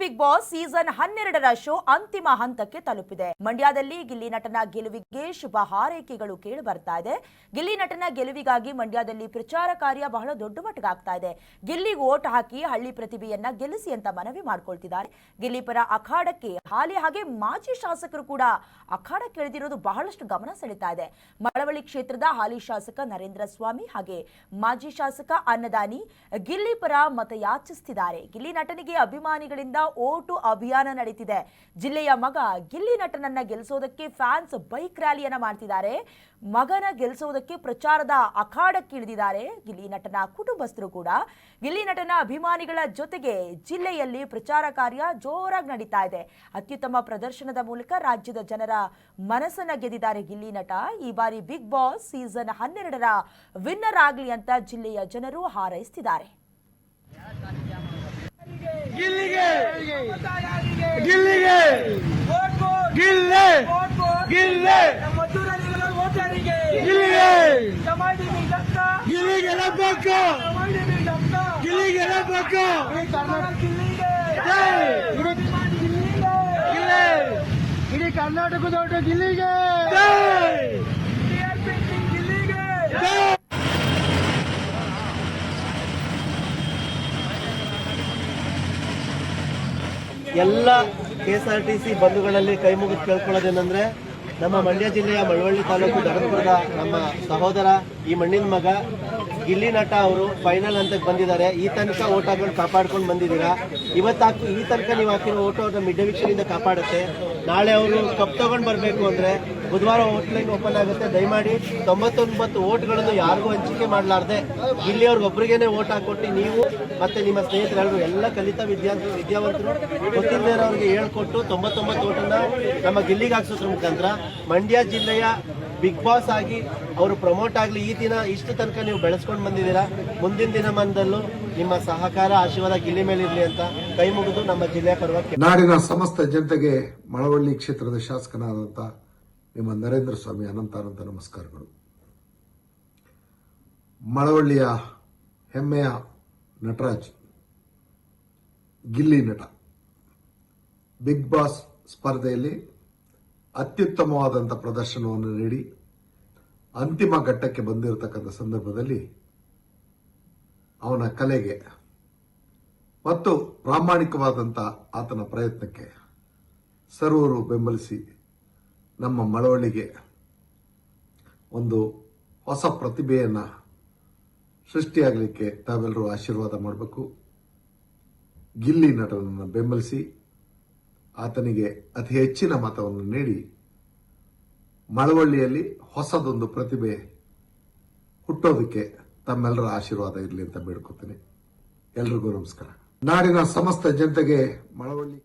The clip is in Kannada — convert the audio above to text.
ಬಿಗ್ ಬಾಸ್ ಸೀಸನ್ ಹನ್ನೆರಡರ ಶೋ ಅಂತಿಮ ಹಂತಕ್ಕೆ ತಲುಪಿದೆ. ಮಂಡ್ಯದಲ್ಲಿ ಗಿಲ್ಲಿ ನಟನ ಗೆಲುವಿಗೆ ಶುಭ ಹಾರೈಕೆಗಳು ಕೇಳಿ ಬರ್ತಾ ಇದೆ. ಗಿಲ್ಲಿ ನಟನ ಗೆಲುವಿಗಾಗಿ ಮಂಡ್ಯದಲ್ಲಿ ಪ್ರಚಾರ ಕಾರ್ಯ ಬಹಳ ದೊಡ್ಡ ಮಟ್ಟಗಾಗ್ತಾ ಇದೆ. ಗಿಲ್ಲಿಗೆ ಓಟ್ ಹಾಕಿ ಹಳ್ಳಿ ಪ್ರತಿಭೆಯನ್ನ ಗೆಲ್ಲಿಸಿ ಅಂತ ಮನವಿ ಮಾಡ್ಕೊಳ್ತಿದ್ದಾರೆ. ಗಿಲ್ಲಿ ಪರ ಅಖಾಡಕ್ಕೆ ಹಾಲಿ ಹಾಗೆ ಮಾಜಿ ಶಾಸಕರು ಕೂಡ ಇಳಿದಿರೋದು ಬಹಳಷ್ಟು ಗಮನ ಸೆಳೀತಾ ಇದೆ. ಮಳವಳ್ಳಿ ಕ್ಷೇತ್ರದ ಹಾಲಿ ಶಾಸಕ ನರೇಂದ್ರ ಸ್ವಾಮಿ ಹಾಗೆ ಮಾಜಿ ಶಾಸಕ ಅನ್ನದಾನಿ ಗಿಲ್ಲಿ ಪರ ಮತ ಯಾಚಿಸ್ತಿದ್ದಾರೆ ಗಿಲ್ಲಿ ನಟನಿಗೆ ಅಭಿಮಾನಿಗಳಿಂದ ಓಟು ಅಭಿಯಾನ ನಡೀತಿದೆ. ಜಿಲ್ಲೆಯ ಮಗ ಗಿಲ್ಲಿ ನಟನನ್ನ ಗೆಲ್ಲಿಸೋದಕ್ಕೆ ಫ್ಯಾನ್ಸ್ ಬೈಕ್ ರ್ಯಾಲಿಯನ್ನ ಮಾಡ್ತಿದ್ದಾರೆ. ಮಗನ ಗೆಲ್ಲಿಸೋದಕ್ಕೆ ಪ್ರಚಾರದ ಅಖಾಡಕ್ಕೆ ಇಳಿದಿದ್ದಾರೆ ಗಿಲ್ಲಿ ನಟನ ಕುಟುಂಬಸ್ಥರು ಕೂಡ. ಗಿಲ್ಲಿ ನಟನ ಅಭಿಮಾನಿಗಳ ಜೊತೆಗೆ ಜಿಲ್ಲೆಯಲ್ಲಿ ಪ್ರಚಾರ ಕಾರ್ಯ ಜೋರಾಗಿ ನಡೀತಾ ಇದೆ. ಅತ್ಯುತ್ತಮ ಪ್ರದರ್ಶನದ ಮೂಲಕ ರಾಜ್ಯದ ಜನರ ಮನಸ್ಸನ್ನ ಗೆದ್ದಿದ್ದಾರೆ ಗಿಲ್ಲಿ ನಟ. ಈ ಬಾರಿ ಬಿಗ್ ಬಾಸ್ ಸೀಸನ್ ಹನ್ನೆರಡರ ವಿನ್ನರ್ ಆಗಲಿ ಅಂತ ಜಿಲ್ಲೆಯ ಜನರು ಹಾರೈಸ್ತಿದ್ದಾರೆ ಗಿಲ್ಲಿಗೆ ಗಿಲ್ಲಿಗೆ ಗಿಲ್ಲೆ ಗಿಲ್ಲೆ ಗಿಲ್ಲಿಗೆ ಗಿಲ್ಲಿಗೆ ಗೆಲ್ಲಬೇಕು. ಗಿಲ್ಲಿಗೆ ಇಡೀ ಎಲ್ಲ K S R T C ಬಂಧುಗಳಲ್ಲಿ ಕೈ ಮುಗಿದು ಕೇಳ್ಕೊಳ್ಳೋದೇನೆಂದ್ರೆ ನಮ್ಮ ಮಂಡ್ಯ ಜಿಲ್ಲೆಯ ಮಳವಳ್ಳಿ ತಾಲೂಕು ಧರ್ಮಪುರದ ನಮ್ಮ ಸಹೋದರ ಈ ಮಣ್ಣಿನ ಮಗ ಗಿಲ್ಲಿ ನಟ ಅವರು ಫೈನಲ್ ಹಂತಕ್ಕೆ ಬಂದಿದ್ದಾರೆ. ಈ ತನಕ ಓಟ್ ಹಾಕೊಂಡು ಕಾಪಾಡ್ಕೊಂಡು ಬಂದಿದ್ದೀರಾ? ಇವತ್ತು ಈ ತನಕ ನೀವು ಹಾಕಿರೋ ಓಟೋ ಅವ್ರನ್ನ ಮಿಡ್ ಕಾಪಾಡುತ್ತೆ. ನಾಳೆ ಅವರು ಕಪ್ ತಗೊಂಡು ಬರಬೇಕು ಅಂದ್ರೆ ಬುಧವಾರ ಓಟ್ ಲೈನ್ ಓಪನ್ ಆಗುತ್ತೆ. ದಯಮಾಡಿ ತೊಂಬತ್ತೊಂಬತ್ತು ಓಟ್ಗಳನ್ನು ಯಾರಿಗೂ ಹಂಚಿಕೆ ಮಾಡಲಾರ್ದೆ ಇಲ್ಲಿ ಅವ್ರಿಗೊಬ್ರಿಗೇನೆ ಓಟ್ ಹಾಕೊಟ್ಟು ನೀವು ಮತ್ತೆ ನಿಮ್ಮ ಸ್ನೇಹಿತರೆಲ್ಲರೂ ಎಲ್ಲ ಕಲಿತ ವಿದ್ಯಾರ್ಥಿ ವಿದ್ಯಾವಂತರು ಗೊತ್ತಿಲ್ಲದವ್ರಿಗೆ ಹೇಳ್ಕೊಟ್ಟು ತೊಂಬತ್ತೊಂಬತ್ತು ಓಟನ್ನ ನಮ್ಮ ಗಿಲ್ಲಿಗೆ ಹಾಕ್ಸೋದ್ರ ಮುಖಾಂತರ ಮಂಡ್ಯ ಜಿಲ್ಲೆಯ ಬಿಗ್ ಬಾಸ್ ಆಗಿ ಅವರು ಪ್ರಮೋಟ್ ಆಗಲಿ. ಈ ದಿನ ಇಷ್ಟು ತನಕ ನೀವು ಬೆಳೆಸ್ಕೊಂಡು ಬಂದಿದ್ದೀರಾ? ಮುಂದಿನ ದಿನಮಾನದಲ್ಲೂ ನಿಮ್ಮ ಸಹಕಾರ, ಆಶೀರ್ವಾದ ಗಿಲ್ಲಿ ಮೇಲೆ ಇರಲಿ ಅಂತ ಕೈ ಮುಗಿದು ನಮ್ಮ ಜಿಲ್ಲೆಯ ಪರವಾಗಿ ನಾಡಿನ ಸಮಸ್ತ ಜನತೆಗೆ ಮಳವಳ್ಳಿ ಕ್ಷೇತ್ರದ ಶಾಸಕನಾದಂಥ ನಿಮ್ಮ ನರೇಂದ್ರ ಸ್ವಾಮಿ ಅನಂತ ಅನಂತ ನಮಸ್ಕಾರಗಳು. ಮಳವಳ್ಳಿಯ ಹೆಮ್ಮೆಯ ನಟರಾಜ್, ಗಿಲ್ಲಿ ನಟ. ಬಿಗ್ ಬಾಸ್ ಸ್ಪರ್ಧೆಯಲ್ಲಿ ಅತ್ಯುತ್ತಮವಾದಂಥ ಪ್ರದರ್ಶನವನ್ನು ನೀಡಿ ಅಂತಿಮ ಘಟ್ಟಕ್ಕೆ ಬಂದಿರತಕ್ಕಂಥ ಸಂದರ್ಭದಲ್ಲಿ ಅವನ ಕಲೆಗೆ ಮತ್ತು ಪ್ರಾಮಾಣಿಕವಾದಂಥ ಆತನ ಪ್ರಯತ್ನಕ್ಕೆ ಸರ್ವರು ಬೆಂಬಲಿಸಿ ನಮ್ಮ ಮಳವಳ್ಳಿಗೆ ಒಂದು ಹೊಸ ಪ್ರತಿಭೆಯನ್ನು ಸೃಷ್ಟಿಯಾಗಲಿಕ್ಕೆ ತಾವೆಲ್ಲರೂ ಆಶೀರ್ವಾದ ಮಾಡಬೇಕು. ಗಿಲ್ಲಿ ನಟನನ್ನು ಬೆಂಬಲಿಸಿ, ಆತನಿಗೆ ಅತಿ ಹೆಚ್ಚಿನ ಮತವನ್ನು ನೀಡಿ, ಮಳವಳ್ಳಿಯಲ್ಲಿ ಹೊಸದೊಂದು ಪ್ರತಿಭೆ ಹುಟ್ಟೋದಕ್ಕೆ ತಮ್ಮೆಲ್ಲರ ಆಶೀರ್ವಾದ ಇರಲಿ ಅಂತ ಬೇಡ್ಕೊತೀನಿ ಎಲ್ರಿಗೂ ನಮಸ್ಕಾರ. ನಾಡಿನ ಸಮಸ್ತ ಜನತೆಗೆ ಮಳವಳ್ಳಿ.